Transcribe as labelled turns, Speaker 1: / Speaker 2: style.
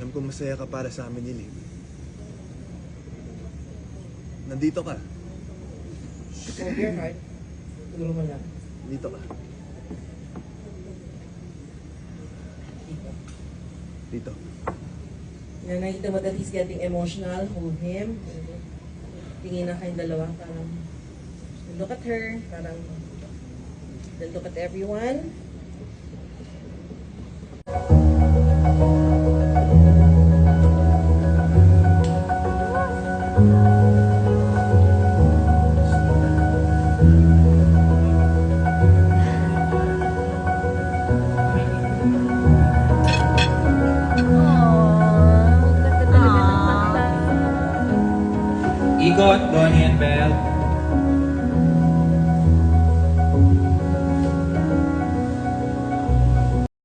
Speaker 1: Alam kong masaya ka para sa amin ni Liv. Nandito ka.
Speaker 2: Your heart. Siguro mo lang.
Speaker 1: Dito ka.
Speaker 2: Dito. Na nakita mo that he's getting emotional, hold him. Tingin na kayong dalawa, parang look at her, parang then look at everyone.
Speaker 3: You got one handbag.